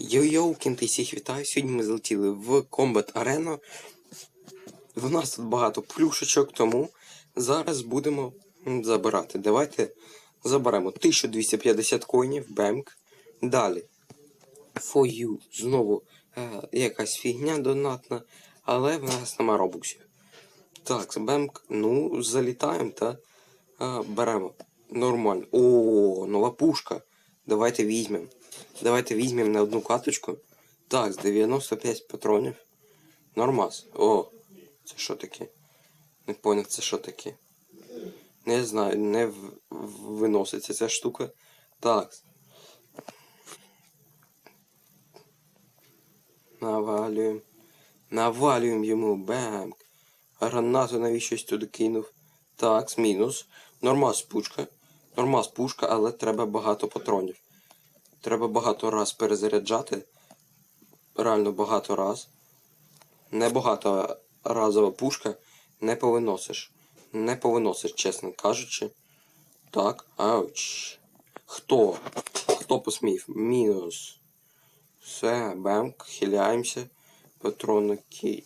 Йо-йоу, кінти, всіх вітаю. Сьогодні ми залетіли в Combat Arena. В нас тут багато плюшечок, тому зараз будемо забирати. Давайте заберемо 1250 коїнів, бемк. Далі. For you. Знову е, якась фігня донатна, але в нас нема робоксів. Так, бемк, ну, залітаємо та е, беремо. Нормально. О, нова пушка. Давайте візьмемо. Давайте візьмемо на одну каточку. Так, з 95 патронів. Нормас. О, це що таке? Не поняв, це що таке. Не знаю, не в... виноситься ця штука. Так. Навалюємо. Навалюємо йому. Бем. Гранату навіщось туди кинув. Так, мінус. Нормас пушка. Нормас пушка, але треба багато патронів. Треба багато раз перезаряджати. Реально багато раз. Не багато разова пушка не повиносиш. Не повиносиш, чесно кажучи. Так, ауч. Хто? Хто посмів? Мінус. Все, бемк, хиляємося. Патронник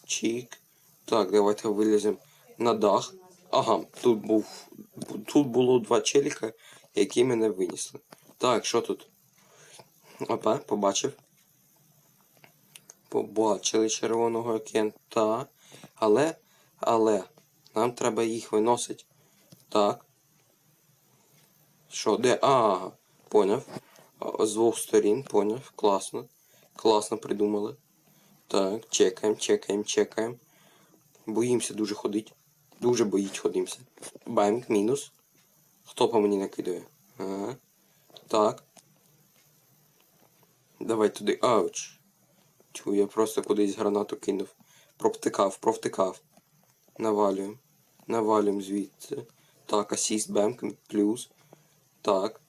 чік. Так, давайте виліземо на дах. Ага, тут був. Тут було два челіка, які мене винесли. Так, що тут? Опа, побачив. Побачили червоного кента. Але, але, нам треба їх виносити. Так. Що, де? А, поняв. З двох сторін, поняв. Класно. Класно придумали. Так, чекаємо, чекаємо, чекаємо. Боїмося дуже ходить. Дуже боїть ходимося. Банк, мінус. Хто по мені накидує? Ага. Так. Давай туди. Ауч. Чу, я просто кудись гранату кинув. Провтикав, провтикав. Навалюємо. Навалюємо звідси. Так, асіст, бемк, плюс. Так.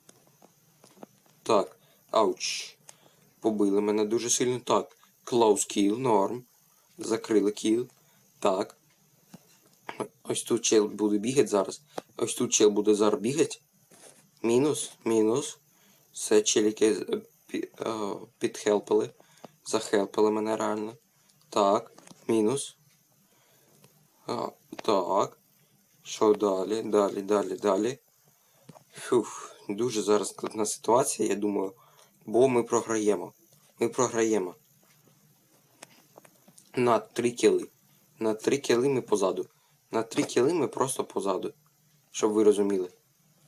Так. Ауч. Побили мене дуже сильно. Так. Close kill, норм. Закрили кіл. Так. Ось тут чел буде бігати зараз. Ось тут чел буде зараз бігати. Мінус, мінус. Все челіки е, підхелпили. Захелпили мене реально. Так, мінус. Так. Що далі? Далі, далі, далі. Фух, дуже зараз складна ситуація, я думаю. Бо ми програємо. Ми програємо. На три кіли. На три кіли ми позаду. На три кіли ми просто позаду. Щоб ви розуміли.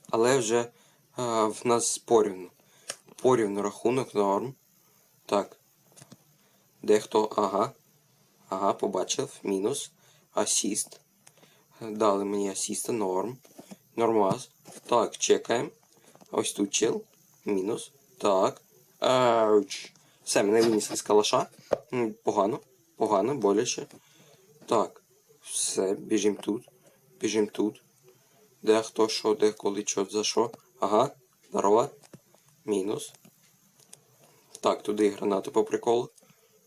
Але вже а, в нас порівну. Порівну рахунок норм. Так. Дехто, ага. Ага, побачив. Мінус. Асіст. Дали мені асіста, норм. Нормас. Так, чекаємо. Ось тут чел. Мінус. Так. Ауч. Все, мене винесли з калаша. Погано. Погано, боляче. Так. Все, біжим тут. Біжим тут. Де хто, що, де, коли, що, за що. Ага. Здорово. Мінус. Так, туди гранату по приколу.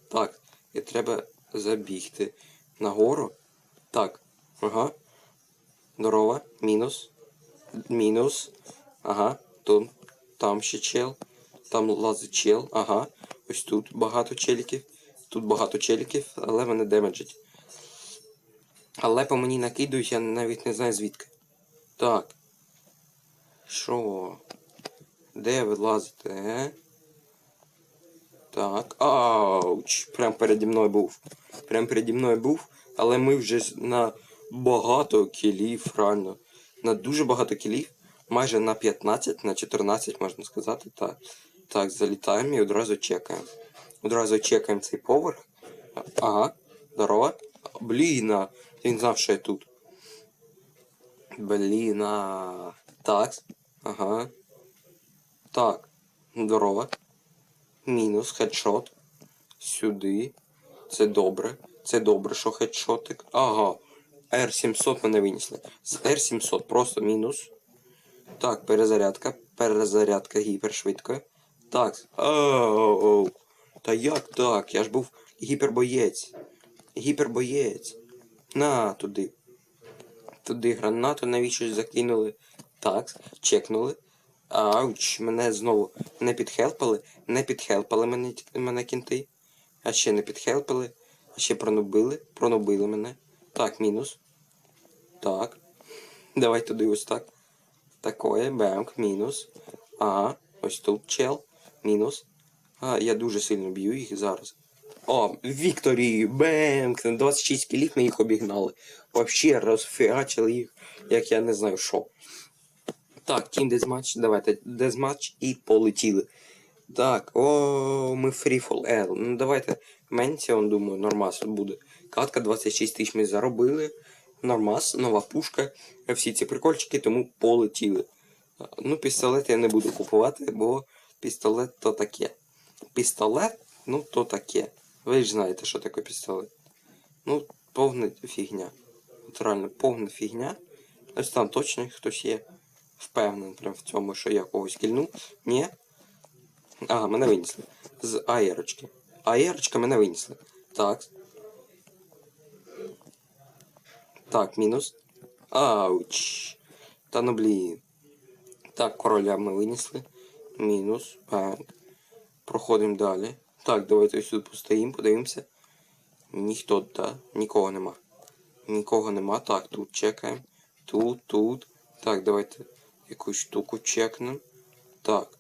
Так, і треба забігти нагору. Так. Ага. Здорово. Мінус. Мінус. Ага. Тут. Там ще чел. Там лазить чел. Ага. Ось тут багато челіків. Тут багато челіків, але вони демеджать. Але по мені накидують, я навіть не знаю звідки. Так. Що? Де ви лазите, е? Так. Ауч! Прям переді мною був. Прям переді мною був. Але ми вже на багато кілів, реально. На дуже багато кілів. Майже на 15, на 14, можна сказати. Так. Так, залітаємо і одразу чекаємо. Одразу чекаємо цей поверх. Ага. Здорово. Блін, а, він знав, що я тут. Блін, а. Так. Ага. Так. Здорово. Мінус, хедшот. Сюди. Це добре. Це добре, що хедшотик. Ага. R700 мене винесли. З R700 просто мінус. Так, перезарядка. Перезарядка гіпершвидко. Так. Оу. Та як так? Я ж був гіпербоєць. Гіпербоєць. На туди. Туди гранату навіщо закинули. Так, чекнули. Ауч, мене знову не підхелпали, не підхелпали мене, мене кінти. А ще не підхелпили, а ще пронубили, пронубили мене. Так, мінус. Так. Давай туди ось так. Такое, бемк, мінус. Ага, ось тут чел. Мінус. А, я дуже сильно б'ю їх зараз. О, Вікторі, бемк, на 26 кілів ми їх обігнали. Вообще розфігачили їх, як я не знаю що. Так, тім дезматч, давайте дезматч і полетіли. Так, о, ми free for L. Ну давайте Менціон, думаю, нормас буде. Катка 26 тисяч ми заробили. Нормас, нова пушка. Всі ці прикольчики, тому полетіли. Ну, пістолет я не буду купувати, бо пістолет то таке. Пістолет, ну то таке. Ви ж знаєте, що таке пістолет. Ну, повна фігня. От повна фігня. Ось там точно хтось є. Впевнений прям в цьому, що я когось кільнув. Ні. Ага, мене винесли. З аєрочки. Аєрочка мене винесли. Так. Так, мінус. Ауч. Та ну блін. Так, короля ми винесли. Мінус. Банк. Проходимо далі. Так, давайте ось тут постоїмо, подивимося. Ніхто, да? Нікого нема. Нікого нема. Так, тут чекаємо. Тут, тут. Так, давайте якусь штуку чекнемо. Так.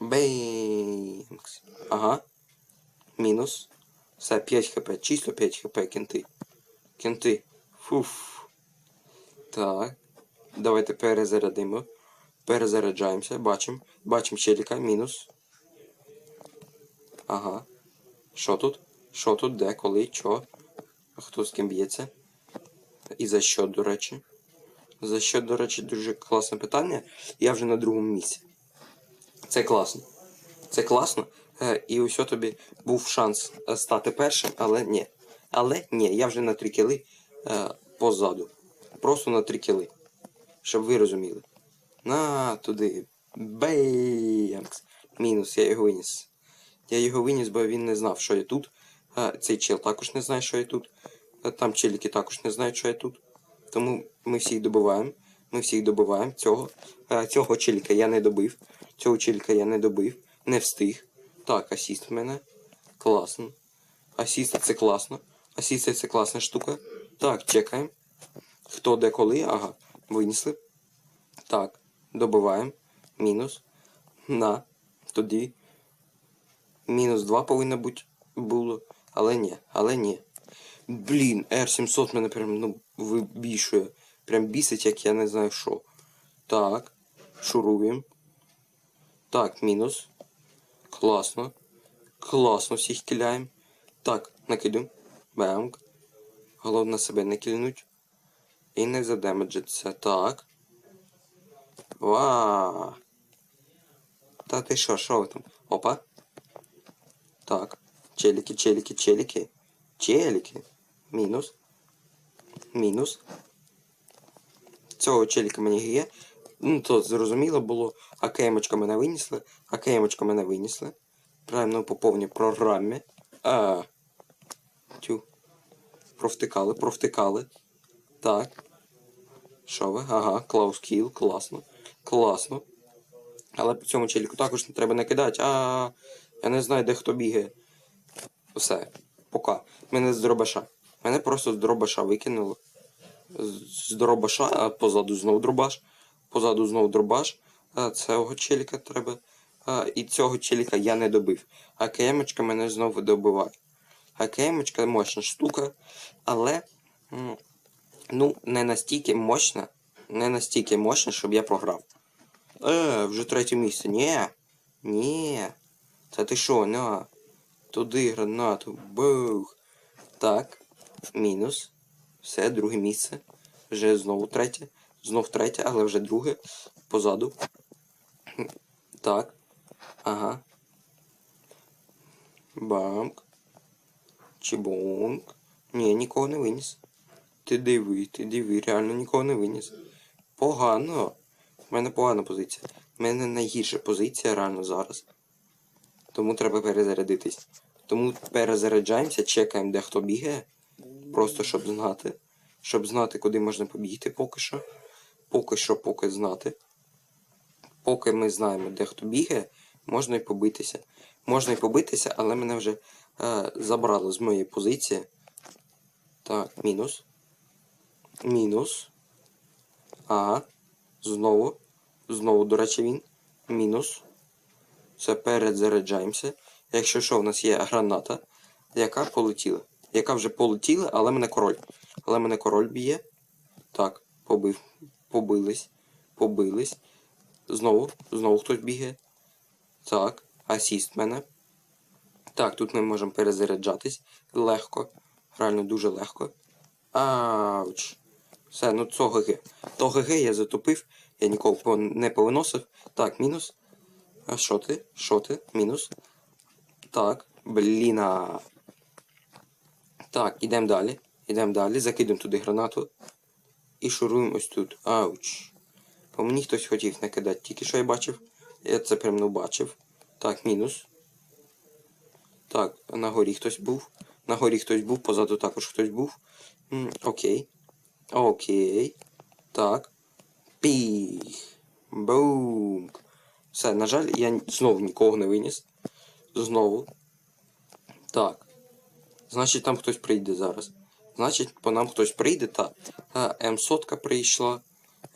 Бейнкс. Ага. Мінус. Все, 5 хп. Чисто 5 хп, кінти. Кінти. Фуф. Так. Давайте перезарядимо. Перезаряджаємося. Бачимо. Бачимо челіка. Мінус. Ага. Що тут? Що тут? Де, коли, чо? Хто з ким б'ється? І за що, до речі? За що, до речі, дуже класне питання. Я вже на другому місці. Це класно. Це класно. Е, і ось тобі був шанс е, стати першим, але ні. Але ні, я вже на три кіли е, позаду. Просто на три кіли. Щоб ви розуміли. На туди. Беймкс. Мінус, я його виніс. Я його виніс, бо він не знав, що я тут. Цей чел також не знає, що я тут. Там челіки також не знають, що я тут. Тому ми всіх добиваємо. Ми всіх добиваємо. Цього. А, цього челіка я не добив. Цього челіка я не добив. Не встиг. Так, асіст в мене. Класно. Асіст це класно. Асіст це класна штука. Так, чекаємо. Хто де коли? Ага. Винесли. Так, добиваємо. Мінус. На. Тоді. Мінус 2 повинно бути було. Але ні, але ні. Блін, R700 мене прям ну, вибішує. Прям бісить, як я не знаю що. Так. Шуруємо. Так, мінус. Класно. Класно всіх киляємо. Так, накидуємо. Бемк. Головне себе не кільнуть. І не задемеджиться. Так. Ва. Та ти що, що ви там? Опа. Так. Челіки, челіки, челіки. Челіки. Мінус. Мінус. Цього челіка мені є. Ну, то зрозуміло було. АКМочка мене винесли. АКМочка мене винесли. Правильно по повній програмі. А. Тю. Провтикали, провтикали. Так. Що ви? Ага, Клаус Кіл, класно. Класно. Але по цьому челіку також не треба накидати. А я не знаю, де хто бігає. Все. Пока. Мене з дробаша. Мене просто з дробаша викинуло. З- дробаша, а позаду знов дробаш. Позаду знов дробаш. А цього челіка треба. А, і цього челіка я не добив. А КМочка мене знову добиває. А КМочка мощна штука, але ну, не настільки мощна, не настільки мощна, щоб я програв. Е, вже третє місце. Ні. Ні. Та ти що, на. Туди гранату. Бух. Так. Мінус. Все, друге місце. Вже знову третє. Знов третє, але вже друге. Позаду. Так. Ага. Бамк. Чібонк. Ні, нікого не виніс. Ти диви, ти диви, реально нікого не виніс. Погано. У мене погана позиція. У мене найгірша позиція реально зараз. Тому треба перезарядитись. Тому перезаряджаємося, чекаємо, де хто бігає. Просто щоб знати. Щоб знати, куди можна побігти поки що. Поки що, поки знати. поки ми знаємо, де хто бігає, можна і побитися. Можна і побитися, але мене вже е, забрали з моєї позиції. Так, мінус. Мінус. Ага. Знову. Знову, до речі, він. Мінус. Все, перезаряджаємося. Якщо що, в нас є граната, яка полетіла. Яка вже полетіла, але мене король. Але мене король б'є. Так, побив. Побились. Побились. Знову, знову хтось бігає. Так, асіст мене. Так, тут ми можемо перезаряджатись легко. Реально дуже легко. Ауч. Все, ну це ГГ. То ГГ я затопив, я нікого не повиносив. Так, мінус. А що ти? Що ти? Мінус. Так, бліна. Так, ідемо далі. Ідемо далі. Закидемо туди гранату. І шуруємо ось тут. Ауч. По мені хтось хотів накидати. Тільки що я бачив. Я це прям не бачив. Так, мінус. Так, на горі хтось був. На горі хтось був, позаду також хтось був. М, окей. Окей. Так. Піх. Бум. Все, на жаль, я знову нікого не виніс. Знову. Так. Значить, там хтось прийде зараз. Значить, по нам хтось прийде, та. М-сотка прийшла.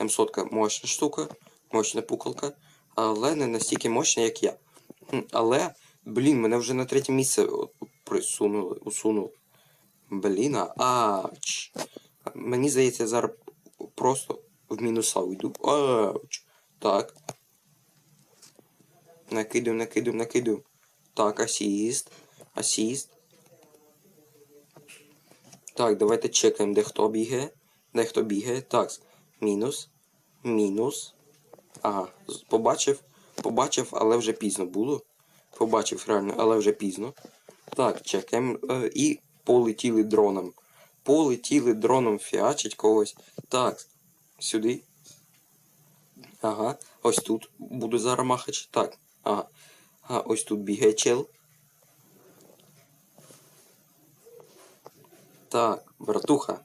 М-сотка мощна штука, мощна пукалка, але не настільки мощна, як я. Але, блін, мене вже на третє місце присунули, усунули. Блін, ач. Мені здається, я зараз просто в мінуса уйду. Ауч. Так. Накидаю, накидаю, накидаю. Так, асіст. Асіст. Так, давайте чекаємо, де хто бігає. Де хто бігає. Так. Мінус. Мінус. Ага. Побачив. Побачив, але вже пізно було. Побачив реально, але вже пізно. Так, чекаємо. Е, і полетіли дроном. Полетіли дроном фіачить когось. Так. Сюди. Ага. Ось тут буду зараз махач. Так. Ага. Ага, ось тут бігає чел. Так, братуха.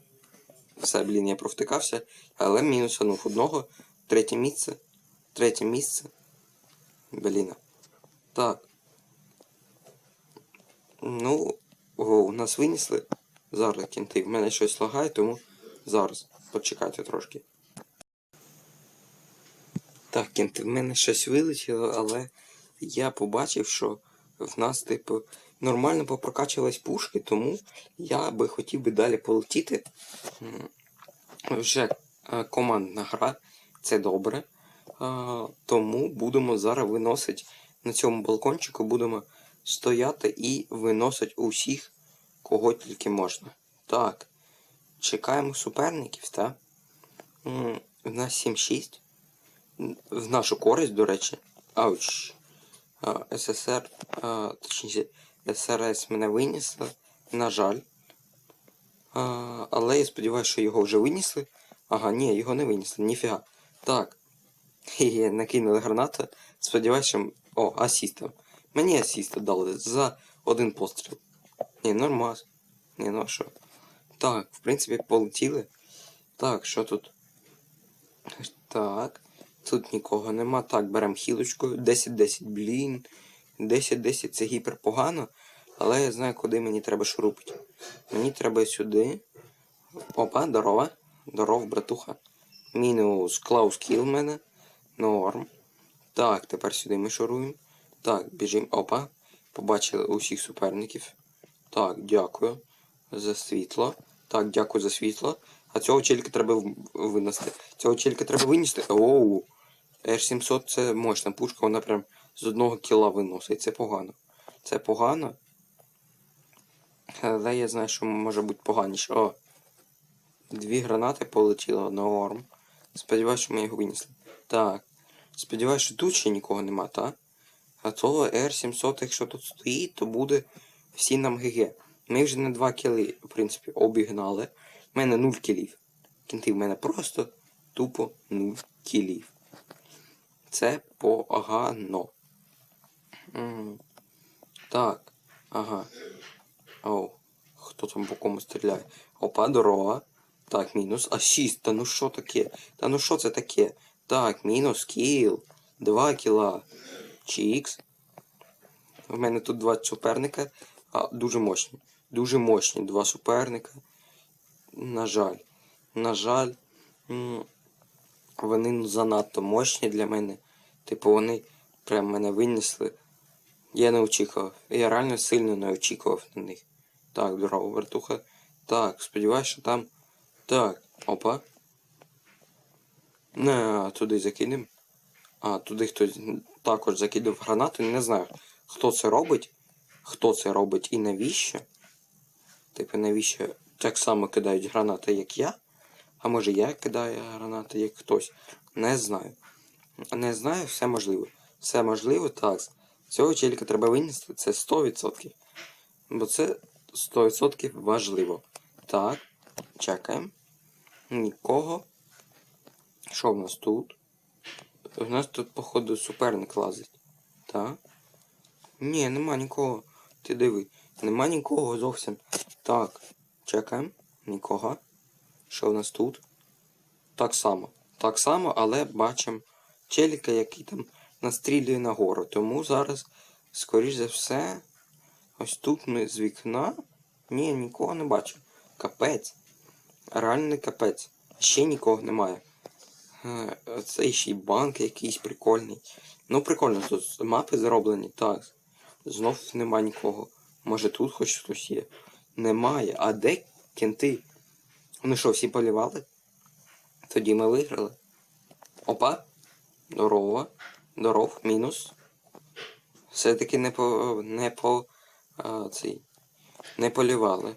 Все, блін, я провтикався, але мінусанув одного. Третє місце. Третє місце. Блін. Так. Ну, о, нас винесли. Зараз кінти. В мене щось лагає, тому зараз. Почекайте трошки. Так, кінти, в мене щось вилетіло, але я побачив, що в нас, типу, нормально попрокачувались пушки, тому я би хотів би далі полетіти. Вже е, командна гра, це добре. Тому будемо зараз виносити на цьому балкончику, будемо стояти і виносити усіх, кого тільки можна. Так. Чекаємо суперників, так? В нас 7-6. В нашу користь, до речі. Ауч. А, СССР, а, точніше, СРС мене винесли. На жаль. А, але я сподіваюся, що його вже винесли. Ага, ні, його не винесли, ніфіга. Так. Хе-хе, накинули гранату. Сподіваюся, що... О, асіста. Мені асіста дали за один постріл. Ні, нормас. Ні, ну що. Так, в принципі, полетіли. Так, що тут? Так. Тут нікого нема. Так, беремо хілочку. 10-10, блін. 10-10 це гіпер погано. Але я знаю, куди мені треба шурупити. Мені треба сюди. Опа, здорова. Здоров, братуха. Мінус Клаус кіл в мене. Норм. Так, тепер сюди ми шуруємо. Так, біжимо. Опа. Побачили усіх суперників. Так, дякую за світло. Так, дякую за світло. А цього челіка треба винести. Цього челіка треба винести. Оу. R700 це мощна пушка, вона прям з одного кіла виносить. Це погано. Це погано. Але я знаю, що може бути поганіше. О. Дві гранати полетіло норм. Сподіваюсь, що ми його винесли. Так. Сподіваюсь, що тут ще нікого нема, так? А то R700, якщо тут стоїть, то буде всі нам ГГ. Ми вже на 2 кіли, в принципі, обігнали. У мене 0 кілів. Кінти в мене просто тупо 0 кілів. Це погано. Так. Ага. Оу. Хто там по кому стріляє? Опа, дорога. Так, мінус. Асіст. Та ну що таке? Та ну що це таке? Так, мінус кіл. 2 кіла. Чікс. В мене тут два суперника. А, дуже мощні. Дуже мощні два суперника. На жаль. На жаль, вони занадто мощні для мене. Типу, вони прям мене винесли. Я не очікував. Я реально сильно не очікував на них. Так, здорово, вертуха. Так, сподіваюсь, що там. Так, опа. Не, туди закинем. А, туди хтось також закидав гранати. Не знаю, хто це робить. Хто це робить і навіщо. Типу, навіщо так само кидають гранати, як я. А може я кидаю гранати, як хтось. Не знаю. Не знаю, все можливо. Все можливо, так. Цього челіка треба винести, це 100%. Бо це 100% важливо. Так, чекаємо. Нікого. Що в нас тут? У нас тут, походу, суперник лазить. Так? Ні, нема нікого. Ти диви. Нема нікого зовсім. Так, чекаємо. Нікого. Що в нас тут? Так само. Так само, але бачимо челіка, який там настрілює нагору. Тому зараз, скоріш за все, ось тут ми з вікна. Ні, нікого не бачу. Капець. Реальний капець. Ще нікого немає. Е, Це ще й банк якийсь прикольний. Ну, прикольно, тут мапи зроблені, так. Знов нема нікого. Може тут хоч хтось є. Немає. А де кінти? Вони що, всі полівали? Тоді ми виграли. Опа. Здорово. Здоров. Мінус. Все-таки не по. не по. А, цей. Не полівали.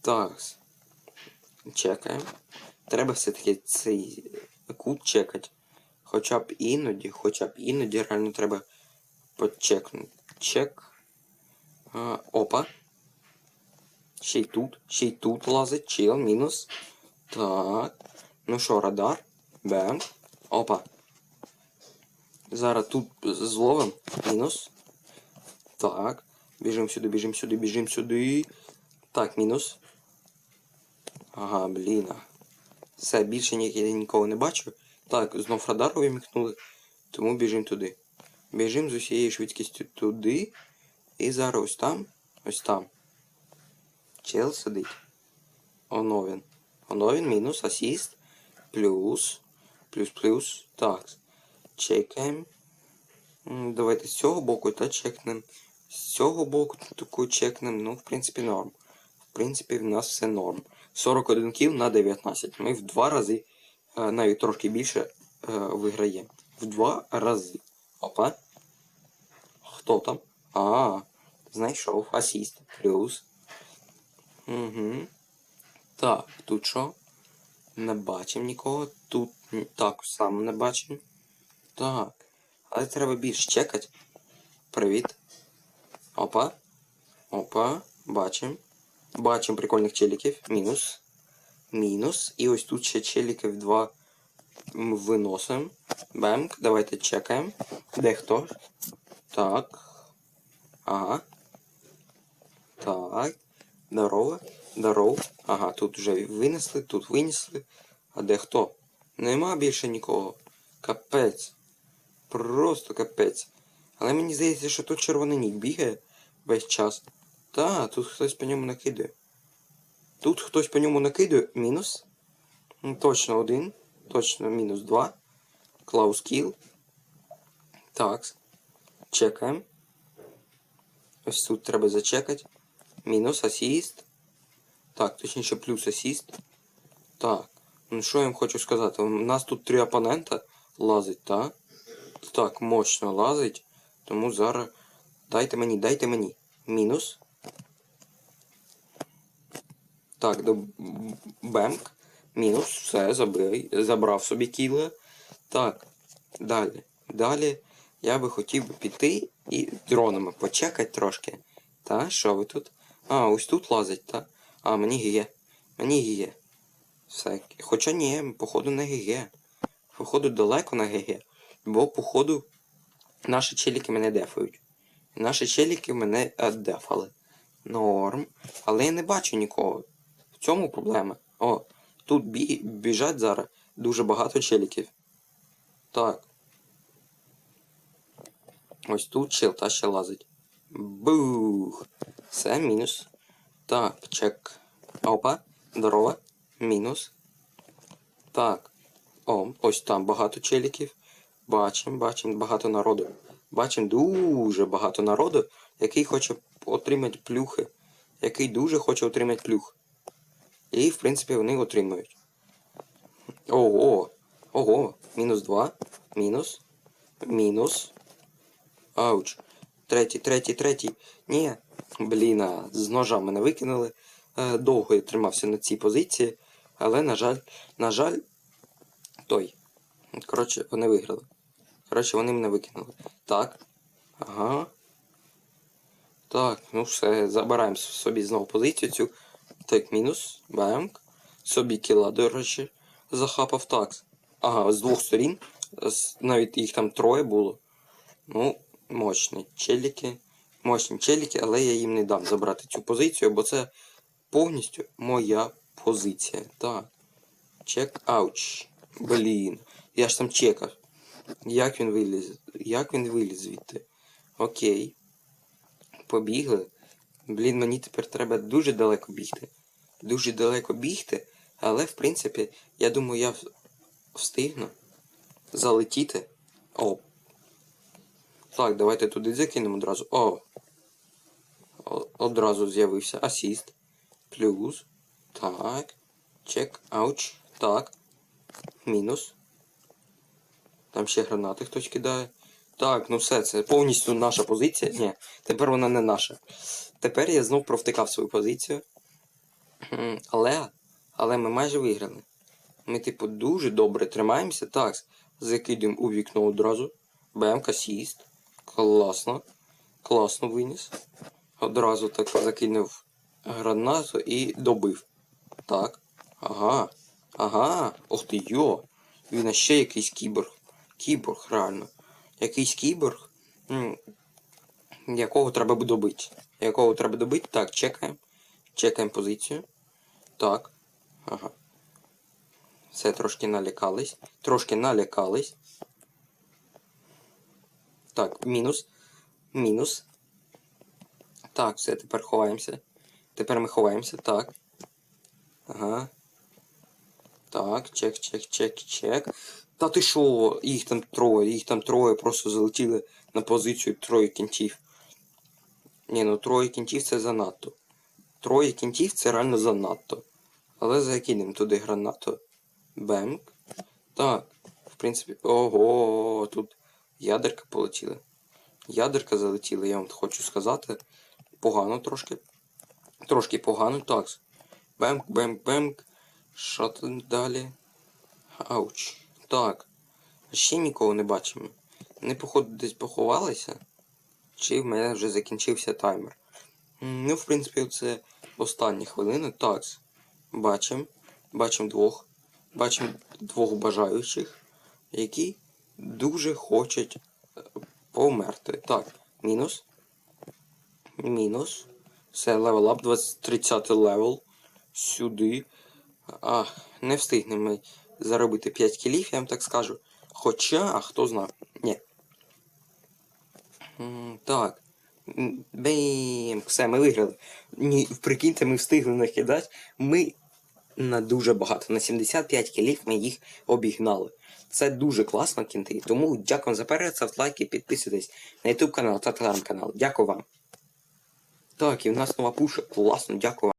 Так. Чекаємо. Треба все-таки цей кут чекати. Хоча б іноді, хоча б іноді реально треба почекнути. Чек. А, опа. Ще й тут, ще й тут лазить, чил, мінус. Так. Ну що, радар? Бем. Опа. Зараз тут зловим. Мінус. Так. Біжим сюди, біжим сюди, біжим сюди. Так, мінус. Ага, блін. Все, більше ні, я нікого не бачу. Так, знов радар вимікнули. Тому біжим туди. Біжим з усією швидкістю туди. І зараз ось там. Ось там. Чел сидить. Оно він. Оно він мінус, асіст. Плюс. Плюс, плюс. Так. Чекаємо. Давайте з цього боку та чекнемо. З цього боку таку чекнемо. Ну, в принципі, норм. В принципі, в нас все норм. 41 кіл на 19. Ми в два рази, е, навіть трошки більше, е, виграємо. В два рази. Опа. Хто там? А, знайшов. Асіст. Плюс. Угу. Так, тут що? Не бачимо нікого. Тут так само не бачимо. Так. Але треба більше чекати. Привіт. Опа. Опа. Бачимо. Бачимо прикольних челіків. Мінус. Мінус. І ось тут ще челіків два виносимо. Бемк. Давайте чекаємо. Де хто? Так. Ага. Так. Здорово. Здорово. Ага, тут вже винесли, тут винесли. А де хто? Нема більше нікого. Капець. Просто капець. Але мені здається, що тут червоний нік бігає весь час. Та, тут хтось по ньому накидає. Тут хтось по ньому накидає. Мінус. Ну, Точно один. Точно мінус два. Клаус кіл. Так. Чекаємо. Ось тут треба зачекати. Мінус асіст. Так, точніше плюс асіст. Так. Ну що я вам хочу сказати? У нас тут три опонента лазить, так? Так, мощно лазить. Тому зараз. Дайте мені, дайте мені. Мінус. Так, до бемк. Мінус. Все, забрав, забрав собі кіле. Так. Далі. Далі я би хотів піти і дронами почекати трошки. Та, що ви тут? А, ось тут лазить, та? А, мені гіє. Мені гіє. Все. Хоча ні, походу не ГГ. Походу далеко на ГГ. Бо, походу, наші челіки мене дефають. Наші челіки мене е, дефали. Норм. Але я не бачу нікого. В цьому проблема. О, тут бі... біжать зараз дуже багато челіків. Так. Ось тут чел та ще лазить. Бух. Все, мінус. Так, чек. Опа. Здорово. Мінус. Так. О, ось там багато челіків. Бачимо, бачимо багато народу. Бачимо дуже багато народу, який хоче отримати плюхи. Який дуже хоче отримати плюх. І, в принципі, вони отримують. Ого. Ого. Мінус 2. Мінус. Мінус. Ауч. Третій, третій, третій. Ні. Блін, з ножа мене викинули. Е, Довго я тримався на цій позиції, але, на жаль, на жаль, той. Коротше, вони виграли. Коротше, вони мене викинули. Так. Ага. Так, ну все, забираємо собі знову позицію цю. Так, мінус. Бамк. Собі кіла, до речі, захапав такс. Ага, з двох сторін. Навіть їх там троє було. Ну, мощні челіки. Мощні челіки, але я їм не дам забрати цю позицію, бо це повністю моя позиція. Так. Чек ауч. Блін. Я ж там чекав. Як він виліз? Як він виліз звідти? Окей. Побігли. Блін, мені тепер треба дуже далеко бігти. Дуже далеко бігти. Але, в принципі, я думаю, я встигну залетіти. О. Так, давайте туди закинемо одразу. О. Одразу з'явився асіст. Плюс. Так. Чек. Ауч. Так. Мінус. Там ще гранати хтось кидає. Так, ну все, це повністю наша позиція. Ні, тепер вона не наша. Тепер я знов провтикав свою позицію. Але, але ми майже виграли. Ми, типу, дуже добре тримаємося. Так, закидуємо у вікно одразу. Бем, касіст. Класно. Класно виніс. Одразу так закинув гранату і добив. Так. Ага. Ага. Ох ти йо. Він ще якийсь кіборг. Кіборг, реально. Якийсь кіборг, якого треба добити. Якого треба добити. Так, чекаємо. Чекаємо позицію. Так. Ага. Все трошки налякались. Трошки налякались. Так, мінус. Мінус. Так, все, тепер ховаємося. Тепер ми ховаємося. Так. Ага. Так, чек, чек, чек, чек. Та ти що? Їх там троє, їх там троє просто залетіли на позицію троє кінтів. Ні, ну троє кінтів це занадто. Троє кінтів це реально занадто. Але закинемо туди гранату. Бемк. Так, в принципі. Ого, тут ядерка полетіла. Ядерка залетіла, я вам хочу сказати. Погано трошки. Трошки погано, так. Бемк, бемк, бемк. Що там далі? Ауч. Так. Ще нікого не бачимо. Вони, походу, десь поховалися. Чи в мене вже закінчився таймер. Ну, в принципі, це останні хвилини. Так. Бачимо. Бачимо двох. Бачимо двох бажаючих, які дуже хочуть е, померти. Так, мінус. Мінус. Все, левел ап, 20, 30 левел. Сюди. А, не встигнемо ми заробити 5 кілів, я вам так скажу. Хоча, а хто знає. Ні. Так. М, Бейм. Все, ми виграли. Ні, прикиньте, ми встигли накидати. Ми на дуже багато. На 75 кілів ми їх обігнали. Це дуже класно, кінти. Тому дякую вам за перегляд, ставте лайки, підписуйтесь на YouTube канал та телеграм канал. Дякую вам. Так, і в нас нова пуша. Класно, дякую вам.